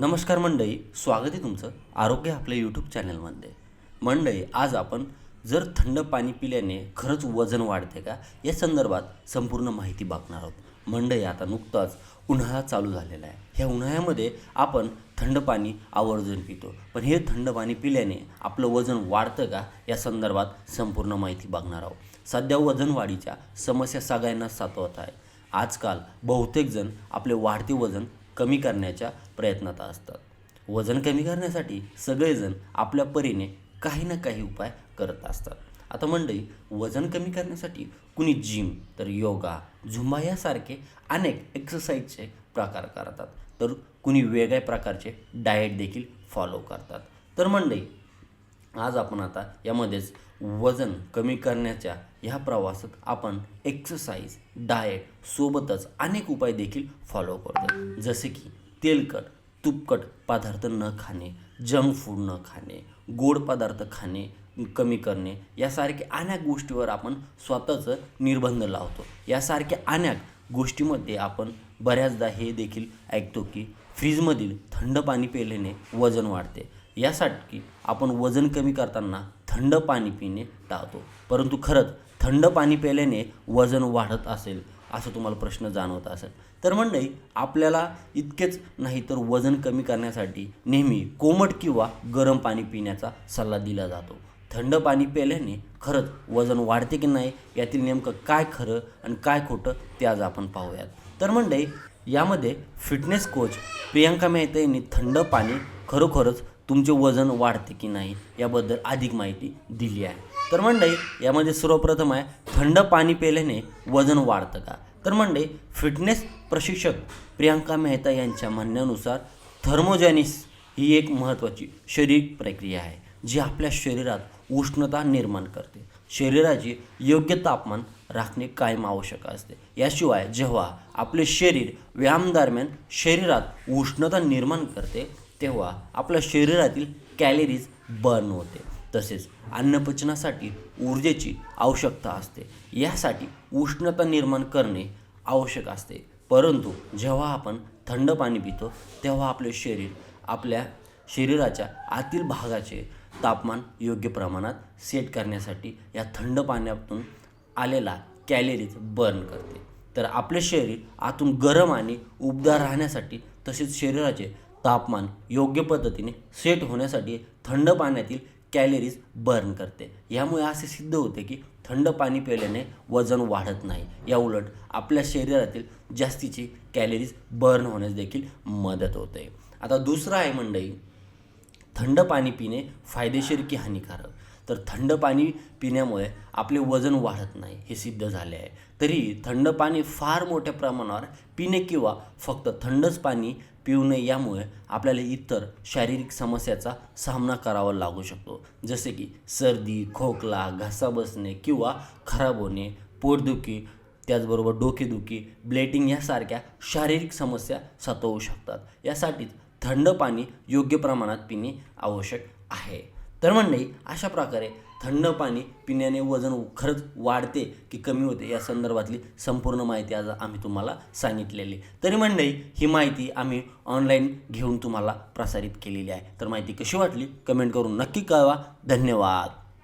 नमस्कार मंडळी स्वागत आहे तुमचं आरोग्य आपल्या यूट्यूब चॅनलमध्ये मंडळी आज आपण जर थंड पाणी पिल्याने खरंच वजन वाढते का या संदर्भात संपूर्ण माहिती बघणार आहोत. मंडळी आता नुकताच उन्हाळा चालू झालेला आहे. ह्या उन्हाळ्यामध्ये आपण थंड पाणी आवर्जून पितो. पण हे थंड पाणी पिल्याने आपलं वजन वाढतं का या संदर्भात संपूर्ण माहिती बघणार आहोत. सध्या वजन वाढीच्या समस्या सगळ्यांना सातवत आहे. आजकाल बहुतेक जण आपले वाढते वजन कमी करण्याच्या प्रयत्नात असतात. वजन कमी करण्यासाठी सगळेजण आपल्या परीने काही ना काही उपाय करत असतात. आता मंडळी वजन कमी करण्यासाठी कुणी जिम तर योगा झुंबा यासारखे अनेक एक्सरसाइजचे प्रकार करतात. तर कुणी वेगळ्या प्रकारचे डाएट देखील फॉलो करतात. तर मंडळी आज आपण आता यामध्येच वजन कमी करण्याच्या ह्या प्रवासात आपण एक्सरसाइज डाएट सोबतच अनेक उपाय देखील फॉलो करतो जसे की तेलकट तुपकट पदार्थ न खाणे जंक फूड न खाणे गोड पदार्थ खाणे कमी करणे यासारखे अनेक गोष्टीवर आपण स्वतःचं निर्बंध लावतो. यासारख्या अनेक गोष्टीमध्ये आपण बऱ्याचदा हे देखील ऐकतो की फ्रीजमधील थंड पाणी पिल्याने वजन वाढते. यासाठी आपण वजन कमी करताना थंड पाणी पिणे टाळतो. परंतु खरंच थंड पाणी प्यायल्याने वजन वाढत असेल असं तुम्हाला प्रश्न जाणवत असेल. तर मंडळी आपल्याला इतकेच नाही तर वजन कमी करण्यासाठी नेहमी कोमट किंवा गरम पाणी पिण्याचा सल्ला दिला जातो. थंड पाणी प्यायल्याने खरंच वजन वाढते की नाही यातील नेमकं काय खरं आणि काय खोटं ते आज आपण पाहूयात. तर मंडळी यामध्ये फिटनेस कोच प्रियांका मेहता यांनी थंड पाणी खरोखरच तुमचे वजन वाढते की नाही याबद्दल अधिक माहिती दिली आहे. तर मंडळी यामध्ये सर्वप्रथम आहे थंड पाणी पेल्याने वजन वाढतं का? तर मंडळी फिटनेस प्रशिक्षक प्रियांका मेहता यांच्या म्हणण्यानुसार थर्मोजेनिस ही एक महत्त्वाची शरीर प्रक्रिया आहे जी आपल्या शरीरात उष्णता निर्माण करते. शरीराची योग्य तापमान राखणे कायम आवश्यक असते. याशिवाय जेव्हा आपले शरीर व्यायाम दरम्यान शरीरात उष्णता निर्माण करते तेव्हा आपल्या शरीरातील कॅलरीज बर्न होते. तसेच अन्नपचनासाठी ऊर्जेची आवश्यकता असते. यासाठी उष्णता निर्माण करणे आवश्यक असते. परंतु जेव्हा आपण थंड पाणी पितो तेव्हा आपले शरीर आपल्या शरीराच्या आतील भागाचे तापमान योग्य प्रमाणात सेट करण्यासाठी या थंड पाण्यातून आलेला कॅलरीज बर्न करते. तर आपले शरीर आतून गरम आणि उबदार राहण्यासाठी तसेच शरीराचे तापमान योग्य पद्धतीने सेट होण्यासाठी थंड पाण्यातील कॅलरीज बर्न करते. यामुळे असे सिद्ध होते की थंड पाणी प्यायल्याने वजन वाढत नाही. या उलट आपल्या शरीरातील जास्तीची कॅलरीज बर्न होण्यास देखील मदत होते. आता दुसरं आहे मंडई थंड पाणी पिणे फायदेशीर की हानिकारक? तर थंड पाणी पिण्यामुळे आपले वजन वाढत नाही हे सिद्ध झाले आहे. तरी थंड पाणी फार मोठ्या प्रमाणावर पिणे किंवा फक्त थंडच पाणी पिऊ नये यामुळे आपल्याला इतर शारीरिक समस्याचा सामना करावा लागू शकतो. जसे की सर्दी खोकला घसा बसणे किंवा खराब होणे पोटदुखी त्याचबरोबर डोकेदुखी ब्लेटिंग यासारख्या शारीरिक समस्या सतवू शकतात. यासाठीच थंड पाणी योग्य प्रमाणात पिणे आवश्यक आहे. तर मंडळी अशा प्रकारे थंड पाणी पिण्याने वजन खरंच वाढते की कमी होते या संदर्भातली संपूर्ण माहिती आज आम्ही तुम्हाला सांगितलेली. तरी मंडळी ही माहिती आम्ही ऑनलाईन घेऊन तुम्हाला प्रसारित केलेली आहे. तर माहिती कशी वाटली? कमेंट करून नक्की कळवा. धन्यवाद.